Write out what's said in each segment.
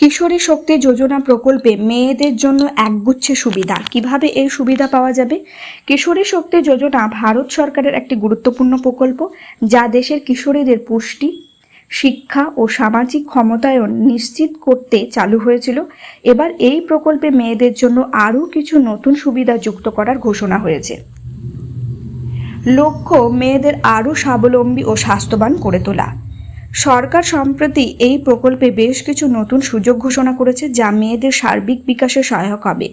কিশোরী শক্তি যোজনা প্রকল্পে মেয়েদের জন্য একগুচ্ছ সুবিধা। কীভাবে এই সুবিধা পাওয়া যাবে? কিশোরী শক্তি যোজনা ভারত সরকারের একটি গুরুত্বপূর্ণ প্রকল্প, যা দেশের কিশোরীদের পুষ্টি, শিক্ষা ও সামাজিক ক্ষমতায়ন নিশ্চিত করতে চালু হয়েছিল। এবার এই প্রকল্পে মেয়েদের জন্য আরও কিছু নতুন সুবিধা যুক্ত করার ঘোষণা হয়েছে। লক্ষ্য, মেয়েদের আরও স্বাবলম্বী ও স্বাস্থ্যবান করে তোলা। সরকার সম্প্রতি এই প্রকল্পে বেশ কিছু নতুন সুযোগ ঘোষণা করেছে যা মেয়েদের সার্বিক বিকাশে সহায়ক হবে।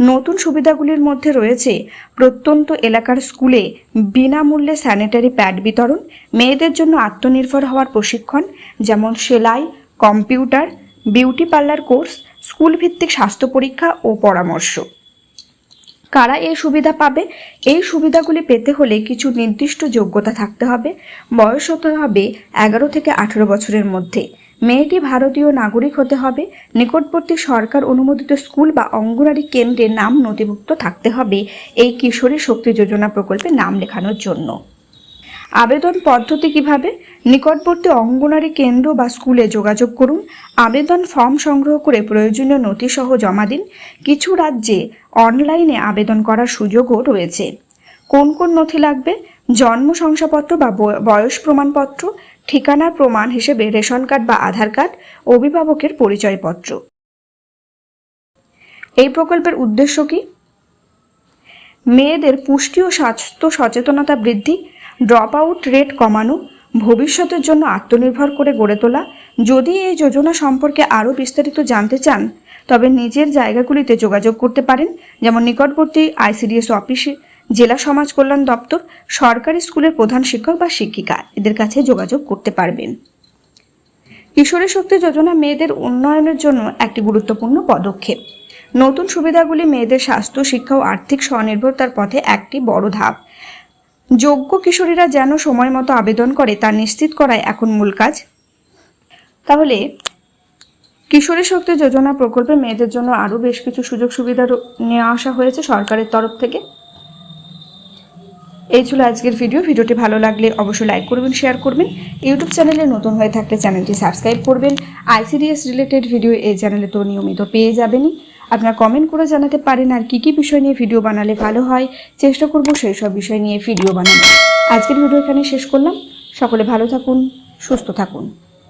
নতুন সুবিধাগুলির মধ্যে রয়েছে প্রত্যন্ত এলাকার স্কুলে বিনামূল্যে স্যানিটারি প্যাড বিতরণ, মেয়েদের জন্য আত্মনির্ভর হওয়ার প্রশিক্ষণ, যেমন সেলাই, computer, beauty parlour course school ভিত্তিক স্বাস্থ্য পরীক্ষা ও পরামর্শ। কারা এই সুবিধা পাবে? এই সুবিধাগুলি পেতে হলে কিছু নির্দিষ্ট যোগ্যতা থাকতে হবে। বয়স হতে হবে এগারো থেকে আঠেরো বছরের মধ্যে। মেয়েটি ভারতীয় নাগরিক হতে হবে। নিকটবর্তী সরকার অনুমোদিত স্কুল বা অঙ্গনারী কেন্দ্রে নাম নথিভুক্ত থাকতে হবে এই কিশোরী শক্তি যোজনা প্রকল্পে নাম লেখানোর জন্য। আবেদন পদ্ধতি কীভাবে? নিকটবর্তী অঙ্গনারী কেন্দ্র বা স্কুলে যোগাযোগ করুন। আবেদন ফর্ম সংগ্রহ করে প্রয়োজনীয় নথিসহ জমা দিন। কিছু রাজ্যে অনলাইনে আবেদন করার সুযোগও রয়েছে। কোন কোন নথি লাগবে? জন্ম শংসাপত্র বা বয়- বয়স প্রমাণপত্র, ঠিকানার প্রমাণ হিসেবে রেশন কার্ড বা আধার কার্ড, অভিভাবকের পরিচয়পত্র। এই প্রকল্পের উদ্দেশ্য কি? মেয়েদের পুষ্টি ও স্বাস্থ্য সচেতনতা বৃদ্ধি ড্রপ আউট রেট কমানো, ভবিষ্যতের জন্য আত্মনির্ভর করে গড়ে তোলা। যদি এই যোজনা সম্পর্কে আরও বিস্তারিত জানতে চান, তবে নিজের জায়গাগুলিতে যোগাযোগ করতে পারেন, যেমন নিকটবর্তী আইসিডিএস অফিসে, জেলা সমাজ কল্যাণ দপ্তর, সরকারি স্কুলের প্রধান শিক্ষক বা শিক্ষিকা। এদের কাছে যোগাযোগ করতে পারবেন। কিশোরী শক্তি যোজনা মেয়েদের উন্নয়নের জন্য একটি গুরুত্বপূর্ণ পদক্ষেপ। নতুন সুবিধাগুলি মেয়েদের স্বাস্থ্য, শিক্ষা ও আর্থিক স্বনির্ভরতার পথে একটি বড় ধাপ। যোগ্য কিশোরীরা যেন সময় মতো আবেদন করে তা নিশ্চিত করাই এখন মূল কাজ। তাহলে, কিশোরী শক্তি যোজনা প্রকল্পে মেয়েদের জন্য আরও বেশ কিছু সুযোগ সুবিধা নিয়ে আসা হয়েছে সরকারের তরফ থেকে। এই ছিল আজকের ভিডিও। ভিডিওটি ভালো লাগলে অবশ্যই লাইক করবেন, শেয়ার করবেন। ইউটিউব চ্যানেলে নতুন হয়ে থাকলে চ্যানেলটি সাবস্ক্রাইব করবেন। আইসিডিএস রিলেটেড ভিডিও এই চ্যানেলে তো নিয়মিত পেয়ে যাবেনই। আপনার কমেন্ট করে জানাতে পারেন আর কী কী বিষয় নিয়ে ভিডিও বানালে ভালো হয়। চেষ্টা করব সেই সব বিষয় নিয়ে ভিডিও বানানো আজকের ভিডিও এখানে শেষ করলাম। সকলে ভালো থাকুন, সুস্থ থাকুন।